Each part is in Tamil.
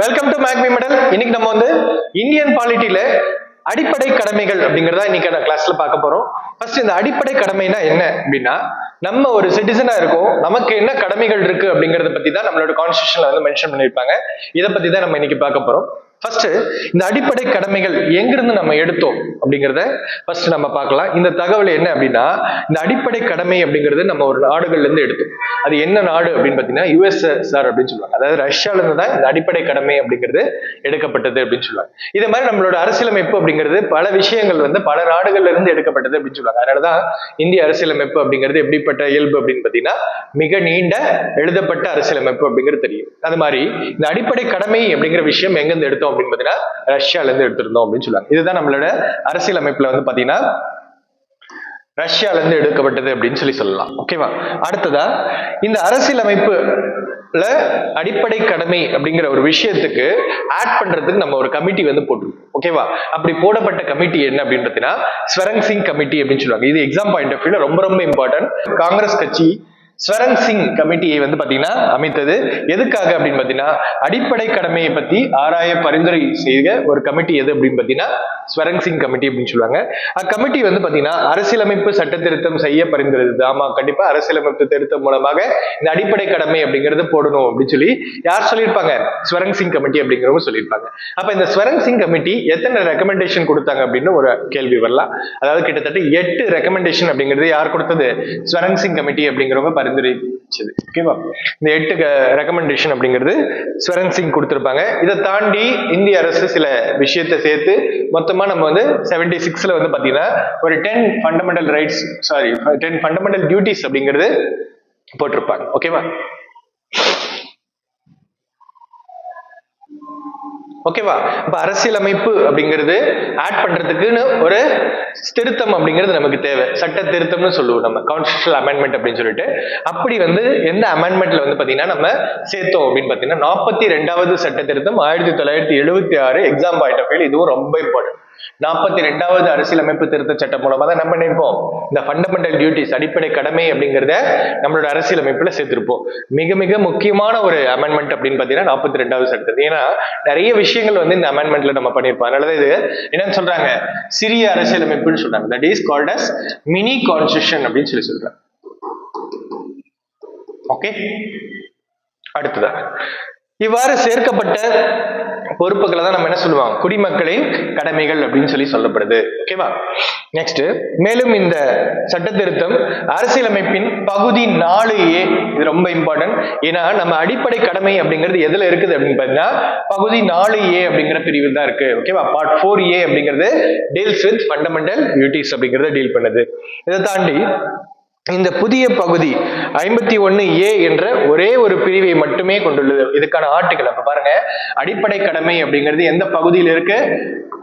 வெல்கம் டு மேக்மி மெடல் இன்னைக்கு நம்ம வந்து இந்தியன் பாலிட்டியில அடிப்படை கடமைகள் அப்படிங்கறத இன்னைக்கு நான் கிளாஸ்ல பார்க்க போறோம். ஃபர்ஸ்ட் இந்த அடிப்படை கடமைனா என்ன அப்படின்னா நம்ம ஒரு சிட்டிசனா இருக்கோம். நமக்கு என்ன கடமைகள் இருக்கு அப்படிங்கறத பத்தி தான் நம்மளோட கான்ஸ்டியூஷன்ல வந்து மென்ஷன் பண்ணிருப்பாங்க. இதை பத்தி தான் நம்ம இன்னைக்கு பார்க்க போறோம். ஃபர்ஸ்ட் இந்த அடிப்படை கடமைகள் எங்கிருந்து நம்ம எடுத்தோம் அப்படிங்கறத ஃபர்ஸ்ட் நம்ம பார்க்கலாம். இந்த தகவல் என்ன அப்படின்னா இந்த அடிப்படை கடமை அப்படிங்கிறது நம்ம ஒரு நாடுகள்ல இருந்து எடுத்தோம். அது என்ன நாடு அப்படின்னு பாத்தீங்கன்னா யுஎஸ்எஸ்ஆர் அப்படின்னு சொல்லுவாங்க. அதாவது ரஷ்யால இருந்து தான் இந்த அடிப்படை கடமை அப்படிங்கிறது எடுக்கப்பட்டது அப்படின்னு சொல்லுவாங்க. இதே மாதிரி நம்மளோட அரசியலமைப்பு அப்படிங்கிறது பல விஷயங்கள் வந்து பல நாடுகள்ல இருந்து எடுக்கப்பட்டது அப்படின்னு சொல்லுவாங்க. அதனாலதான் இந்திய அரசியலமைப்பு அப்படிங்கிறது எப்படிப்பட்ட இயல்பு அப்படின்னு பாத்தீங்கன்னா மிக நீண்ட எழுதப்பட்ட அரசியலமைப்பு அப்படிங்கிறது தெரியும். அது மாதிரி இந்த அடிப்படை கடமை அப்படிங்கிற விஷயம் எங்கிருந்து எடுத்தோம்? எடுத்திருந்தோம் அப்படின்னு பாத்தீங்கன்னா ரஷ்யால இருந்து எடுத்திருந்தோம் அப்படின்னு சொல்லுவாங்க. இதுதான் நம்மளோட அரசியல் அமைப்புல வந்து பாத்தீங்கன்னா ரஷ்யால இருந்து எடுக்கப்பட்டது அப்படின்னு சொல்லி சொல்லலாம். ஓகேவா அடுத்ததா இந்த அரசியலமைப்புல அடிப்படை கடமை அப்படிங்கிற ஒரு விஷயத்துக்கு ஆட் பண்றதுக்கு நம்ம ஒரு கமிட்டி வந்து போட்டிருக்கோம். ஓகேவா அப்படி போடப்பட்ட கமிட்டி என்ன அப்படின்னு பார்த்தீங்கன்னா ஸ்வரங் சிங் கமிட்டி அப்படின்னு சொல்லுவாங்க. இது எக்ஸாம் பாயிண்ட் ஆஃப் வியூல ரொம்ப ரொம்ப இம்பார்ட்டன்ட் காங்கிரஸ் கட்சி ஸ்வரன் சிங் கமிட்டியை வந்து பாத்தீங்கன்னா அமைத்தது. எதுக்காக அப்படின்னு பாத்தீங்கன்னா அடிப்படை கடமையை பத்தி ஆராய பரிந்துரை செய்த ஒரு கமிட்டி எது அப்படின்னு பாத்தீங்கன்னா ஸ்வரங் சிங் கமிட்டி அப்படின்னு சொல்லுவாங்க. அக்கமிட்டி வந்து பாத்தீங்கன்னா அரசியலமைப்பு சட்ட திருத்தம் செய்ய பரிந்துரைது ஆமா கண்டிப்பா அரசியலமைப்பு திருத்தம் மூலமாக இந்த அடிப்படை கடமை அப்படிங்கறது போடணும் அப்படின்னு சொல்லி யார் சொல்லியிருப்பாங்க? ஸ்வரங் சிங் கமிட்டி அப்படிங்கிறவங்க சொல்லியிருப்பாங்க. அப்ப இந்த ஸ்வரங் சிங் கமிட்டி எத்தனை ரெக்கமெண்டேஷன் கொடுத்தாங்க அப்படின்னு ஒரு கேள்வி வரலாம். அதாவது கிட்டத்தட்ட எட்டு ரெக்கமெண்டேஷன் அப்படிங்கிறது யார் கொடுத்தது? ஸ்வரங் சிங் கமிட்டி அப்படிங்கிறவங்க பரிந்துரைச்சது ஓகேவா இந்த எட்டு ரெக்கமெண்டேஷன் அப்படிங்கிறது ஸ்வரன் சிங் கொடுத்துருப்பாங்க. இதை தாண்டி இந்திய அரசு சில விஷயத்தை சேர்த்து மொத்தமா நம்ம வந்து செவன்டி சிக்ஸ்ல வந்து பாத்தீங்கன்னா ஒரு ten fundamental rights sorry ten fundamental duties அப்படிங்கிறது போட்டிருப்பாங்க. ஓகேவா ஓகேவா இப்ப அரசியலமைப்பு அப்படிங்கிறது ஆட் பண்றதுக்குன்னு ஒரு திருத்தம் அப்படிங்கிறது நமக்கு தேவை. சட்ட திருத்தம்னு சொல்லுவோம் நம்ம. கான்ஸ்டியூஷனல் அமெண்ட்மெண்ட் அப்படின்னு சொல்லிட்டு. அப்படி வந்து எந்த அமெண்ட்மெண்ட்ல வந்து பாத்தீங்கன்னா நம்ம சேர்த்தோம் அப்படின்னு பாத்தீங்கன்னா நாற்பத்தி ரெண்டாவது சட்ட திருத்தம் ஆயிரத்தி தொள்ளாயிரத்தி எழுபத்தி ஆறு எக்ஸாம் பாயிண்ட் ஆஃப் இதுவும் ரொம்ப இம்பார்ட்டன்ட் நாற்பத்தி ரெண்டாவது அரசியலமைப்பு திருத்த சட்டம் மூலமா தான் நம்ம நினைப்போம். இந்த ஃபண்டமெண்டல் டியூட்டிஸ் அடிப்படை கடமை அப்படிங்கிறத நம்மளோட அரசியலமைப்புல சேர்த்திருப்போம். மிக மிக முக்கியமான ஒரு அமெண்ட்மெண்ட் அப்படின்னு பாத்தீங்கன்னா நாற்பத்தி ரெண்டாவது சட்டம் ஏன்னா நிறைய விஷயங்கள் வந்து இந்த அமெண்ட்மெண்ட்ல நம்ம பண்ணியிருப்போம். அதனால இது என்னன்னு சொல்றாங்க? சிறிய அரசியலமைப்புன்னு சொல்றாங்க. That is called as mini constitution அப்படின்னு சொல்லி சொல்றாங்க. ஓகே அடுத்ததா. இவ்வாறு சேர்க்கப்பட்ட பொறுப்புகளை தான் நம்ம என்ன சொல்லுவோம் குடிமக்களின் கடமைகள் அப்படின்னு சொல்லி சொல்லப்படுது. ஓகேவா நெக்ஸ்ட் மேலும் இந்த சட்ட திருத்தம் அரசியலமைப்பின் பகுதி நாலு ஏ இது ரொம்ப இம்பார்ட்டன்ட் ஏன்னா நம்ம அடிப்படை கடமை அப்படிங்கிறது எதுல இருக்குது அப்படின்னு பார்த்தீங்கன்னா பகுதி நாலு ஏ அப்படிங்கிற பிரிவில் தான் இருக்கு. ஓகேவா பார்ட் ஃபோர் ஏ அப்படிங்கிறது டீல்ஸ் வித் ஃபண்டமெண்டல் டியூட்டிஸ் அப்படிங்கிறத டீல் பண்ணுது. இதை தாண்டி இந்த புதிய பகுதி ஐம்பத்தி ஒன்னு ஏ என்ற ஒரே ஒரு பிரிவை மட்டுமே கொண்டுள்ளது. இதுக்கான ஆர்டிகல் அப்ப பாருங்க. அடிப்படை கடமை அப்படிங்கிறது எந்த பகுதியில் இருக்கு?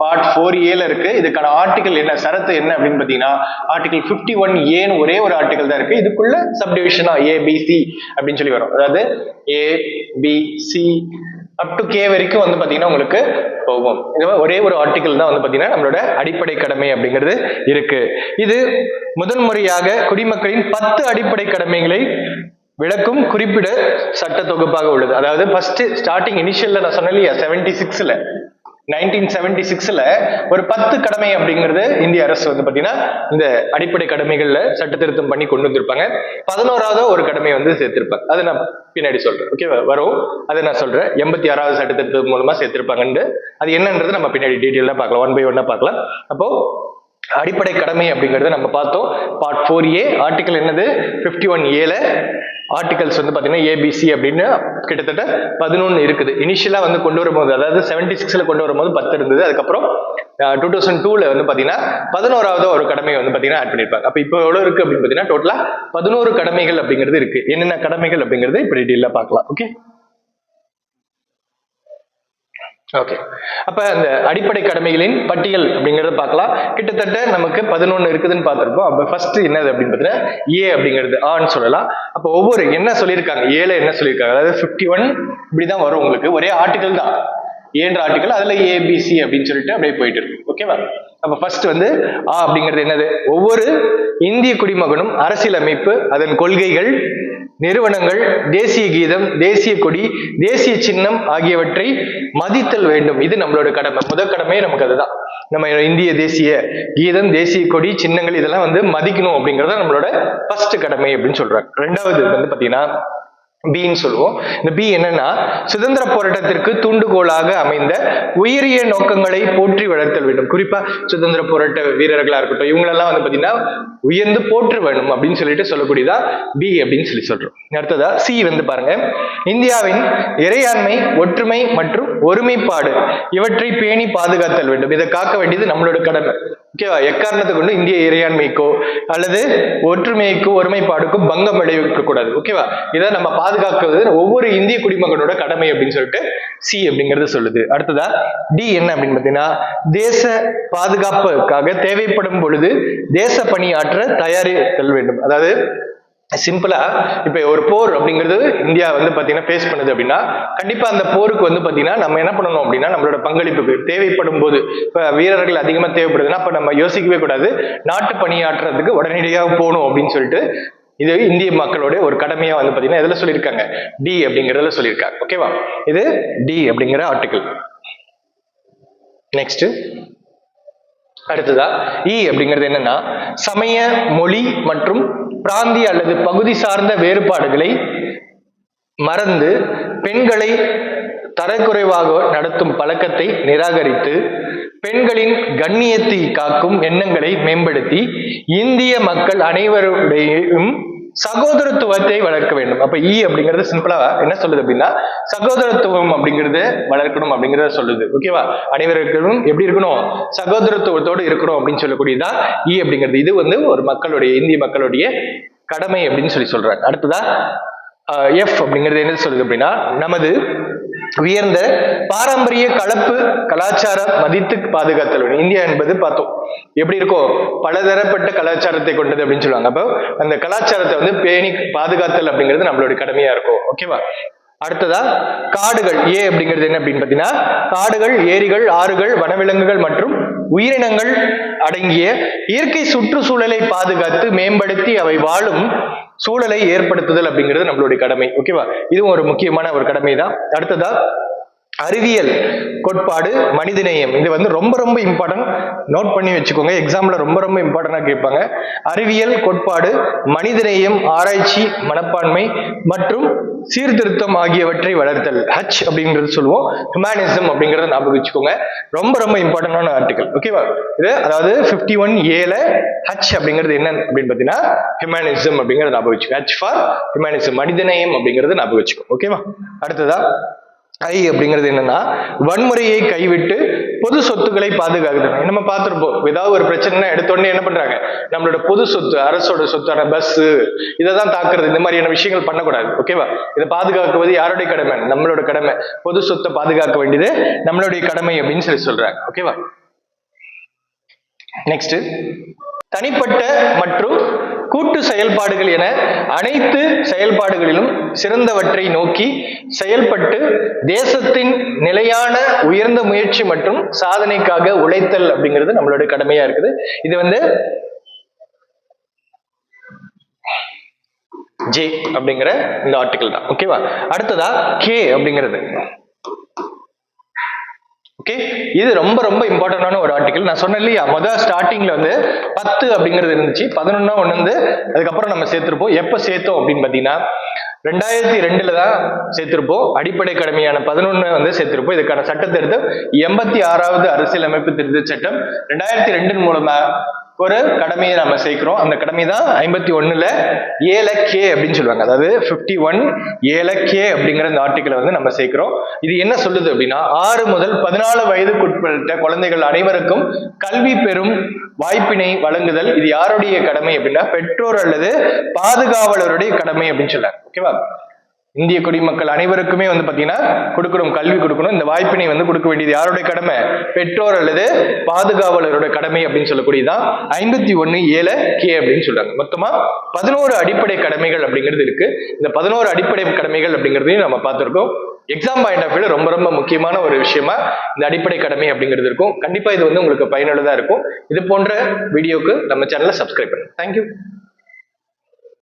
பார்ட் ஃபோர் ஏல இருக்கு. இதுக்கான ஆர்டிகல் என்ன? சரத்து என்ன அப்படின்னு பாத்தீங்கன்னா ஆர்டிகல் பிப்டி ஒன் ஏன்னு ஒரே ஒரு ஆர்டிகல் தான் இருக்கு. இதுக்குள்ள சப்டிவிஷனா டிவிஷனா ஏபிசி அப்படின்னு சொல்லி வரும். அதாவது A B C up to K வரைக்கும் வந்து பாத்தீங்கன்னா உங்களுக்கு போகும். இது ஒரே ஒரு ஆர்டிக்கல் தான் வந்து பாத்தீங்கன்னா நம்மளோட அடிப்படை கடமை அப்படிங்கிறது இருக்கு. இது முதல் முறையாக குடிமக்களின் பத்து அடிப்படை கடமைகளை விளக்கும் குறிப்பிட சட்ட தொகுப்பாக உள்ளது. அதாவது ஃபர்ஸ்ட் ஸ்டார்டிங் இனிஷியல்ல நான் சொன்னேன் இல்லையா செவன்டி சிக்ஸ்ல நைன்டீன் செவன்டி சிக்ஸ்ல ஒரு பத்து கடமை அப்படிங்கிறது இந்திய அரசு வந்து பாத்தீங்கன்னா இந்த அடிப்படை கடமைகள்ல சட்ட திருத்தம் பண்ணி கொண்டு வந்திருப்பாங்க. பதினோராவது ஒரு கடமை வந்து சேர்த்திருப்பாங்க. அதை நான் பின்னாடி சொல்றேன். ஓகேவா வரும். அதை நான் சொல்றேன். எண்பத்தி ஆறாவது சட்ட திருத்தம் மூலமா சேர்த்திருப்பாங்கன்னு அது என்னன்றது நம்ம பின்னாடி டீட்டெயிலாக பார்க்கலாம். ஒன் பை ஒன்னா பார்க்கலாம். அப்போ அடிப்படை கடமை அப்படிங்கிறத நம்ம பார்த்தோம். பார்ட் ஃபோர் ஏ ஆர்டிகல் என்னது? பிப்டி ஒன் ஏல ஆர்டிகல்ஸ் வந்து பார்த்தீங்கன்னா ஏபிசி அப்படின்னு கிட்டத்தட்ட பதினொன்று இருக்குது. இனிஷியலாக வந்து கொண்டு வரும்போது அதாவது செவன்டி சிக்ஸில் கொண்டு வரும்போது பத்து இருந்தது. அதுக்கப்புறம் டூ தௌசண்ட் டூவில் வந்து பார்த்தீங்கன்னா பதினோராவது ஒரு கடமையை வந்து பார்த்தீங்கன்னா ஆட் பண்ணியிருப்பாங்க அப்போ இப்போ எவ்வளோ இருக்குது அப்படின்னு பார்த்தீங்கன்னா டோட்டலாக பதினோரு கடமைகள் அப்படிங்கிறது இருக்குது என்னென்ன கடமைகள் அப்படிங்கிறது இப்படி டீலாக பார்க்கலாம். ஓகே ஓகே அப்ப அந்த அடிப்படை கடமைகளின் பட்டியல் அப்படிங்கறத பார்க்கலாம். கிட்டத்தட்ட நமக்கு பதினொன்னு இருக்குதுன்னு பார்த்திருப்போம் அப்ப ஃபர்ஸ்ட் என்னது அப்படின்னு பார்த்தீங்கன்னா ஏ அப்படிங்கிறது ஆன்னு சொல்லலாம். அப்ப ஒவ்வொரு என்ன சொல்லியிருக்காங்க? ஏல என்ன சொல்லியிருக்காங்க? அதாவது ஃபிஃப்டி ஒன் இப்படிதான் வரும் உங்களுக்கு. ஒரே ஆர்டிகல் தான். ஏன்ற ஆர்டிகல் அதுல ஏபிசி அப்படின்னு சொல்லிட்டு அப்படியே போயிட்டு இருக்கும். ஓகேவா அப்ப ஃபர்ஸ்ட் வந்து ஆ அப்படிங்கிறது என்னது? ஒவ்வொரு இந்திய குடிமகனும் அரசியலமைப்பு அதன் கொள்கைகள் நிறுவனங்கள் தேசிய கீதம் தேசிய கொடி தேசிய சின்னம் ஆகியவற்றை மதித்தல் வேண்டும். இது நம்மளோட கடமை. முதல் கடமையே நமக்கு அதுதான். நம்ம இந்திய தேசிய கீதம் தேசிய கொடி சின்னங்கள் இதெல்லாம் வந்து மதிக்கணும் அப்படிங்கறத நம்மளோட ஃபர்ஸ்ட் கடமை அப்படின்னு சொல்றாங்க. ரெண்டாவது வந்து பாத்தீங்கன்னா பின்னு சொல்லுவோம். இந்த பி என்னன்னா சுதந்திர போராட்டத்திற்கு தூண்டுகோலாக அமைந்த உயரிய நோக்கங்களை போற்றி வளர்த்தல் வேண்டும். குறிப்பா சுதந்திர போராட்ட வீரர்களா இருக்கட்டும் இவங்களெல்லாம் வந்து பாத்தீங்கன்னா உயர்ந்து போற்று வேணும் அப்படின்னு சொல்லிட்டு சொல்லக்கூடியதா பி அப்படின்னு சொல்லி சொல்றோம். அடுத்ததா சி வந்து பாருங்க. இந்தியாவின் இறையாண்மை ஒற்றுமை மற்றும் ஒருமைப்பாடு இவற்றை பேணி பாதுகாத்தல் வேண்டும். இதை காக்க வேண்டியது நம்மளோட கடமை. ஓகேவா எக்காரணத்தை கொண்டு இந்திய இறையாண்மைக்கோ அல்லது ஒற்றுமைக்கோ ஒருமைப்பாடுக்கோ பங்கம் விளைவிக்க கூடாது ஓகேவா இதை நம்ம பாதுகாக்கிறது ஒவ்வொரு இந்திய குடிமகனோட கடமை அப்படின்னு சொல்லிட்டு சி அப்படிங்கிறது சொல்லுது. அடுத்ததா டி என்ன அப்படின்னு பார்த்தீங்கன்னா தேச பாதுகாப்புக்காக தேவைப்படும் பொழுது தேச பணியாற்ற தயாரித்தல் வேண்டும். அதாவது சிம்பிளா இப்போ ஒரு போர் அப்படிங்கிறது இந்தியா வந்து பார்த்தீங்கன்னா ஃபேஸ் பண்ணுது அப்படின்னா கண்டிப்பா அந்த போருக்கு வந்து பார்த்தீங்கன்னா நம்ம என்ன பண்ணணும் அப்படின்னா நம்மளோட பங்களிப்புக்கு தேவைப்படும் போது இப்போ வீரர்கள் அதிகமாக தேவைப்படுதுன்னா அப்ப நம்ம யோசிக்கவே கூடாது. நாட்டு பணியாற்றுறதுக்கு உடனடியாக போகணும் அப்படின்னு சொல்லிட்டு இது இந்திய மக்களுடைய ஒரு கடமையா வந்து பார்த்தீங்கன்னா எதில் சொல்லியிருக்காங்க. டி அப்படிங்கிறதுல சொல்லியிருக்காங்க. ஓகேவா இது டி அப்படிங்கிற ஆர்டிக்கல் நெக்ஸ்ட் அடுத்ததா இ அப்படிங்கிறது என்னன்னா சமய மொழி மற்றும் பிராந்திய அல்லது பகுதி சார்ந்த வேறுபாடுகளை மறந்து பெண்களை தரக்குறைவாக நடத்தும் பழக்கத்தை நிராகரித்து பெண்களின் கண்ணியத்தை காக்கும் எண்ணங்களை மேம்படுத்தி இந்திய மக்கள் அனைவருடையும் சகோதரத்துவத்தை வளர்க்க வேண்டும். அப்ப இ அப்படிங்கிறது சிம்பிளா என்ன சொல்லுது அப்படின்னா சகோதரத்துவம் அப்படிங்கறது வளர்க்கணும் அப்படிங்கறத சொல்லுது. ஓகேவா அனைவருக்கும் எப்படி இருக்கணும்? சகோதரத்துவத்தோடு இருக்கணும் அப்படின்னு சொல்லக்கூடியதா இ e அப்படிங்கிறது. இது வந்து ஒரு மக்களுடைய இந்திய மக்களுடைய கடமை அப்படின்னு சொல்லி சொல்றாங்க அடுத்ததா எஃப் அப்படிங்கிறது என்ன சொல்லுது அப்படின்னா நமது உயர்ந்த பாரம்பரிய கலப்பு கலாச்சார மதித்து பாதுகாத்தல் வேண்டும் இந்தியா என்பது பார்த்தோம். எப்படி இருக்கும் பலதரப்பட்ட கலாச்சாரத்தை கொண்டது அப்படின்னு சொல்லுவாங்க. அப்போ அந்த கலாச்சாரத்தை வந்து பேணி பாதுகாத்தல் அப்படிங்கிறது நம்மளுடைய கடமையா இருக்கும். ஓகேவா அடுத்ததா காடுகள் ஏ அப்படிங்கிறது என்ன அப்படின்னு பாத்தீங்கன்னா காடுகள் ஏரிகள் ஆறுகள் வனவிலங்குகள் மற்றும் உயிரினங்கள் அடங்கிய இயற்கை சுற்றுச்சூழலை பாதுகாத்து மேம்படுத்தி அவை வாழும் சூழலை ஏற்படுத்துதல் அப்படிங்கிறது நம்மளுடைய கடமை ஓகேவா இதுவும் ஒரு முக்கியமான ஒரு கடமை தான் அடுத்ததா அறிவியல் கோட்பாடு மனிதநேயம். இது வந்து ரொம்ப ரொம்ப இம்பார்ட்டன்ட் நோட் பண்ணி வச்சுக்கோங்க. எக்ஸாம்ல ரொம்ப ரொம்ப இம்பார்ட்டண்டா கேட்பாங்க. அறிவியல் கோட்பாடு மனிதநேயம் ஆராய்ச்சி மனப்பான்மை மற்றும் சீர்திருத்தம் ஆகியவற்றை வளர்த்தல். ஹச் அப்படிங்கிறது சொல்லுவோம். ஹியூமானிசம் அப்படிங்கறத ஞாபகம் வச்சுக்கோங்க. ரொம்ப ரொம்ப இம்பார்ட்டன்டான ஆர்டிகல் ஓகேவா இது அதாவது பிப்டி ஒன் ஏல ஹச் அப்படிங்கிறது என்ன அப்படின்னு பாத்தீங்கன்னா ஹியூமானிசம் அப்படிங்கறத ஞாபகம் வச்சுக்கோங்க. ஹச் ஃபார் ஹியூமனிசம் மனிதநேயம் அப்படிங்கறத ஞாபகம் வச்சுக்கோங்க. ஓகேவா அடுத்ததா? ஐ அப்படிங்கிறது என்னன்னா வன்முறையை கைவிட்டு பொது சொத்துக்களை பாதுகாக்குது நம்ம பார்த்துருப்போம். ஏதாவது ஒரு பிரச்சனைனா எடுத்தோடனே என்ன பண்றாங்க? நம்மளோட பொது சொத்து அரசோட சொத்தான பஸ் இதை தான் தாக்குறது. இந்த மாதிரியான விஷயங்கள் பண்ணக்கூடாது. ஓகேவா இதை பாதுகாக்குவது யாருடைய கடமை? நம்மளோட கடமை. பொது சொத்தை பாதுகாக்க வேண்டியது நம்மளுடைய கடமை அப்படின்னு சொல்லி சொல்றாங்க. ஓகேவா நெக்ஸ்ட் தனிப்பட்ட மற்றும் கூட்டு செயல்பாடுகள் என அனைத்து செயல்பாடுகளிலும் சிறந்தவற்றை நோக்கி செயல்பட்டு தேசத்தின் நிலையான உயர்ந்த முயற்சி மற்றும் சாதனைக்காக உழைத்தல் அப்படிங்கிறது நம்மளோட கடமையா இருக்குது. இது வந்து ஜே அப்படிங்கிற இந்த ஆர்டிக்கல் தான். ஓகேவா அடுத்ததா கே அப்படிங்கிறது. ஓகே இது ரொம்ப ரொம்ப இம்பார்ட்டண்டான ஒரு ஆர்டிகல் நான் சொன்னேன் இல்லையா? மொதல் ஸ்டார்டிங்ல வந்து பத்து அப்படிங்கிறது இருந்துச்சு. பதினொன்னா ஒன்று வந்து அதுக்கப்புறம் நம்ம சேர்த்துருப்போம். எப்போ சேர்த்தோம் அப்படின்னு பார்த்தீங்கன்னா ரெண்டாயிரத்தி ரெண்டுல தான் சேர்த்திருப்போம். அடிப்படை கடமையான பதினொன்னு வந்து சேர்த்திருப்போம். இதுக்கான சட்டத்திருத்தம் எண்பத்தி ஆறாவது அரசியல் அமைப்பு திருத்த சட்டம். ரெண்டாயிரத்தி ரெண்டின் மூலமா ஒரு கடமையை நம்ம சேர்க்கிறோம். அந்த கடமை தான் ஐம்பத்தி ஒன்னுல ஏல கே அப்படின்னு சொல்லுவாங்க. அதாவது பிப்டி ஒன் ஏல கே அப்படிங்கிற இந்த ஆர்டிக்கலை வந்து நம்ம சேர்க்கிறோம். இது என்ன சொல்லுது அப்படின்னா ஆறு முதல் பதினாலு வயதுக்குட்பட்ட குழந்தைகள் அனைவருக்கும் கல்வி பெறும் வாய்ப்பினை வழங்குதல். இது யாருடைய கடமை அப்படின்னா பெற்றோர் அல்லது பாதுகாவலருடைய கடமை அப்படின்னு சொல்றாங்க. ஓகேவா? இந்திய குடிமக்கள் அனைவருக்குமே வந்து பாத்தீங்கன்னா கொடுக்கணும் கல்வி கொடுக்கணும். இந்த வாய்ப்பினை வந்து கொடுக்க வேண்டியது யாருடைய கடமை? பெற்றோர் அல்லது பாதுகாவலரோட கடமை அப்படின்னு சொல்லக்கூடியதான் ஐம்பத்தி ஒண்ணு ஏழு கே அப்படின்னு சொல்றாங்க. மொத்தமா பதினோரு அடிப்படை கடமைகள் அப்படிங்கிறது இருக்கு. இந்த பதினோரு அடிப்படை கடமைகள் அப்படிங்கிறதையும் நம்ம பார்த்துருக்கோம். எக்ஸாம் பாயிண்ட் ஆஃப் வியூல ரொம்ப ரொம்ப முக்கியமான ஒரு விஷயமா இந்த அடிப்படை கடமை அப்படிங்கிறது இருக்கும். கண்டிப்பா இது வந்து உங்களுக்கு பயனுள்ளதா இருக்கும். இது போன்ற வீடியோக்கு நம்ம சேனலை சப்ஸ்கிரைப் பண்ணுங்க. தேங்க்யூ